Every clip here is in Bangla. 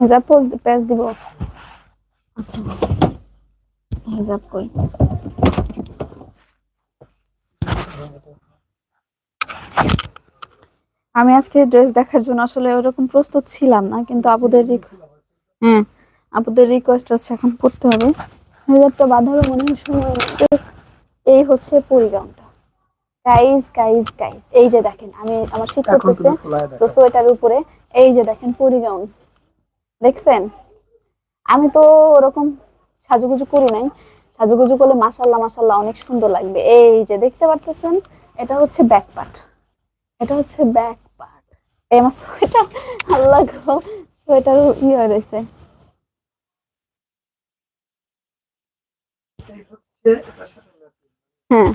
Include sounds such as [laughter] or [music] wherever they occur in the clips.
হেজাব পোজ পেজ দিব আচ্ছা হেজাব কই আমি আজকে ড্রেস দেখার জন্য আসলে ওরকম প্রস্তুত ছিলাম না কিন্তু আপুদের হ্যাঁ আপুদের রিকোয়েস্ট হচ্ছে এখন পড়তে হবে। হেজাবটা বাঁধারও মনে হয় সময় এই হচ্ছে পরিগাউনটা গাইজ গাইজ গাইজ এই যে দেখেন আমি আমার শীত করতেছে সোয়েটার উপরে এই যে দেখেন পরিগাউন দেখছেন? আমি তো ওরকম সাজুগুজু করি নাই। সাজুগুজু করলে মাসাল্লাহ মাসাল্লাহ অনেক সুন্দর লাগবে। এই যে দেখতে পারতেছেন, এটা হচ্ছে ব্যাক পার্ট এটা হচ্ছে ব্যাক পার্ট এই আমার সোয়েটার, আল্লাহ গো, সোয়েটার ই হয়ে রয়েছে। হ্যাঁ।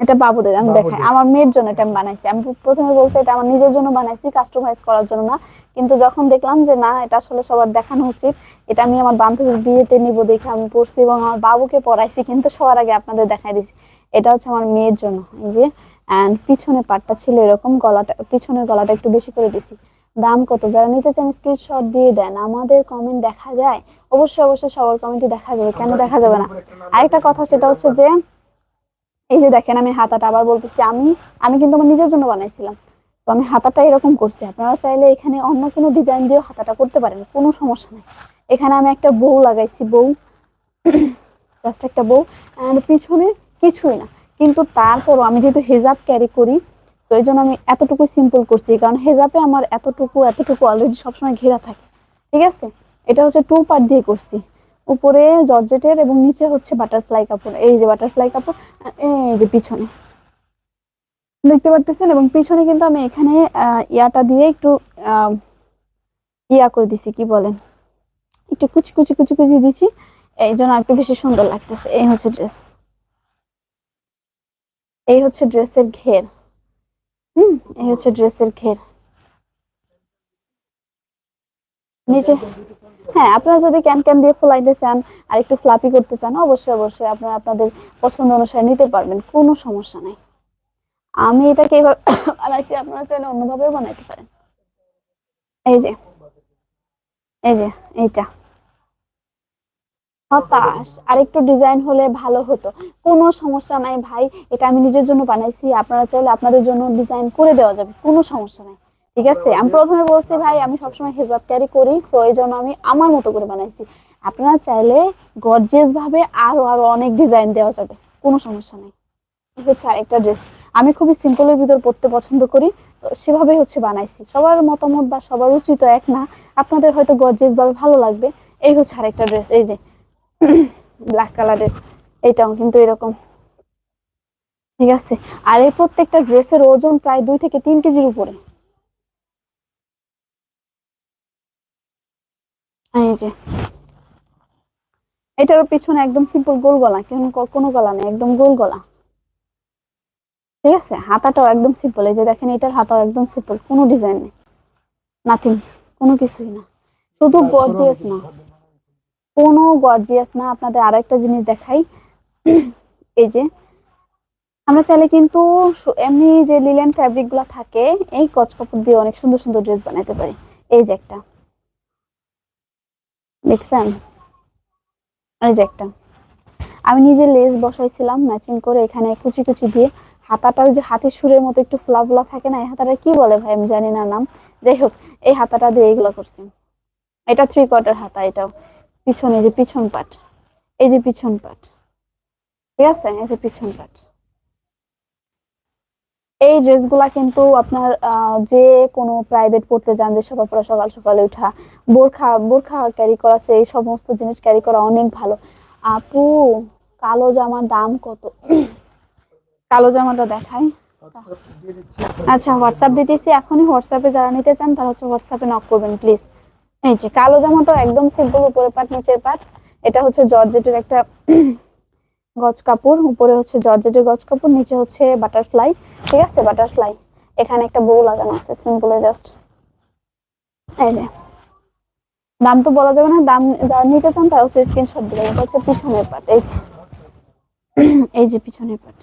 এটা বাবুদের আমি দেখাই। আমার মেয়ের জন্য এটা আমি বানাইছি। আমি প্রথমে বলছি এটা আমার নিজের জন্য বানাইছি কাস্টমাইজ করার জন্য না। কিন্তু যখন দেখলাম যে না এটা আসলে সবার দেখানো উচিত এটা আমি আমার বান্ধবীর বিয়েতে নিব দেখে আমি পড়ছি এবং আমার বাবুকে পড়াইছি কিন্তু সবার আগে আপনাদের দেখাই দিছি। এটা হচ্ছে আমার মেয়ের জন্য। এই যে অ্যান্ড পিছনে পাটটা ছিল এরকম গলাটা পিছনের গলাটা একটু বেশি করে দিছি। দাম কত? যারা নিতে চান স্ক্রিনশট দিয়ে দেন। আমাদের কমেন্ট দেখা যায়। অবশ্যই অবশ্যই সবার কমেন্টই দেখা যাবে। কেন দেখা যাবে না? আরেকটা কথা সেটা হচ্ছে যে এই যে দেখেন, আমি হাতাটা আবার বলতেছি, আমি আমি কিন্তু আমার নিজের জন্য বানাইছিলাম। তো আমি হাতাটা এরকম করছি, আপনারা চাইলে এখানে অন্য কোনো ডিজাইন দিয়েও হাতাটা করতে পারেন, কোনো সমস্যা নেই। এখানে আমি একটা বউ লাগাইছি, বউ। [clears throat] জাস্ট একটা বউ অ্যান্ড পিছনে কিছুই না। কিন্তু তারপরও আমি যেহেতু হেজাব ক্যারি করি, তো এই জন্য আমি এতটুকু সিম্পল করছি, কারণ হেজাবে আমার এতটুকু এতটুকু অলরেডি সবসময় ঘেরা থাকে। ঠিক আছে? এটা হচ্ছে টু পার্ট দিয়ে করছি। উপরে জর্জেটের এবং নিচে হচ্ছে বাটারফ্লাই কাপড়। এই যে বাটারফ্লাই কাপড় এই যে পিছনে। দেখতে পারতেছেন? এবং পিছনে কিন্তু আমি এখানে ইয়াটা দিয়ে একটু ইয়া করে দিছি, কি বলেন? একটু কুচি কুচি কুচি কুচি দিছি। এই জন্য একটু বেশি সুন্দর লাগতেছে। এই হচ্ছে ড্রেস। এই হচ্ছে ড্রেসের ঘের। হুম, এই হচ্ছে ড্রেসের ঘের। নিচে হ্যাঁ আপনারা যদি ক্যান ক্যান দিয়ে ফুলাইতে চান আর একটু ফ্লাপি করতে চান, অবশ্যই অবশ্যই আপনারা আপনাদের পছন্দ অনুসারে নিতে পারবেন, কোনো সমস্যা নেই। আমি এটাকে এবার [coughs] বানাইছি, আপনারা চাইলে অন্যভাবেও বানাইতে পারেন। এই যে এই যে, এইটা। হতাশ আর একটু ডিজাইন হলে ভালো হতো। কোনো সমস্যা নাই ভাই, এটা আমি নিজের জন্য বানাইছি, আপনারা চাইলে আপনাদের জন্য ডিজাইন করে দেওয়া যাবে, কোনো সমস্যা নাই। ঠিক আছে? আমি প্রথমে বলছি, ভাই, আমি সবসময় হেজাব ক্যারি করি সো এই জন্য আমি আমার মতো করে বানাইছি। আপনারা চাইলে গর্জিয়াস ভাবে আরও আরও অনেক ডিজাইন দেওয়া যাবে। কোনো সমস্যা নেই। হচ্ছে আরেকটা ড্রেস আমি খুবই সিম্পলের ভিতর পড়তে পছন্দ করি, তো সেভাবেই হচ্ছে বানাইছি। সবার মতামত বা সবার উচিত এক না, আপনাদের হয়তো গর্জিয়াস ভাবে ভালো লাগবে। এই হচ্ছে আরেকটা ড্রেস এই যে [coughs] ব্ল্যাক কালারের এটাও কিন্তু এরকম। ঠিক আছে? আর এই প্রত্যেকটা ড্রেসের ওজন প্রায় দুই থেকে তিন কেজির উপরে। এই যে। এটারও পিছনে একদম সিম্পল গোল গলা কেন কোনো গলা নেই একদম গোল গলা। ঠিক আছে? হাতাটাও একদম সিম্পল এই যে দেখেন এটার হাতাও একদম সিম্পল কোনো ডিজাইন নেই। নাথিং কোনো কিছুই না। শুধু গর্জিয়াস না। কোনো গর্জিয়াস না আপনাদের আরও একটা জিনিস দেখাই। এই যে আমরা চাইলে কিন্তু এমনি যে লিলেন ফ্যাব্রিকগুলা থাকে এই কচ কাপড় দিয়ে অনেক সুন্দর সুন্দর ড্রেস বানাতে পারি। এই যে একটা। দেখছেন? এই যে একটা। আমি নিজে লেস বসাইছিলাম ম্যাচিং করে এখানে কুচি কুচি দিয়ে। হাতাটা ওই যে হাতের সুরের মতো একটু ফ্লা ফ্লা থাকে না, এই হাতাটা কি বলে ভাই? আমি জানি না নাম। যাই হোক, এই হাতাটা দিয়ে এগুলো করছি। এটা থ্রি কোয়ার্টার হাতা, এটাও। পিছনে যে পিছন পাট। এই যে পিছন পাট। ঠিক আছে? এই যে পিছন পাট। এই ড্রেসগুলা কিন্তু আপনার যে কোনো প্রাইভেট পড়তে যান, যে সকাল পড়া, সকাল সকালে উঠা, বোরখা বোরখা ক্যারি করা এই সমস্ত জিনিস ক্যারি করা অনেক ভালো। আপু, কালো জামার দাম কত? কালো জামাটা দেখাই। আচ্ছা হোয়াটসঅ্যাপ দিতেছি এখনই হোয়াটসঅ্যাপে যারা নিতে চান, তারা হচ্ছে হোয়াটসঅ্যাপে নক করবেন প্লিজ এই যে, কালো জামাটা একদম সিম্পল উপরে পাট নিচের পাট এটা হচ্ছে জর্জেটের একটা গজ কাপড়, উপরে হচ্ছে জর্জেটের গজ কাপড়, নিচে হচ্ছে বাটারফ্লাই ঠিক আছে? বাটারফ্লাই এখানে একটা বউ লাগানো আছে সিম্পলে জাস্ট এই যে। দাম তো বলা যাবে না, দাম যারা নিতে চান তারা হচ্ছে স্ক্রিনশট দিবেন। এটা হচ্ছে পিছনের পাট এই যে। এই যে পিছনের পাট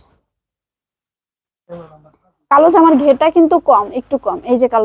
কালো জামার ঘেরটা কিন্তু কম, একটু কম। এই যে কালো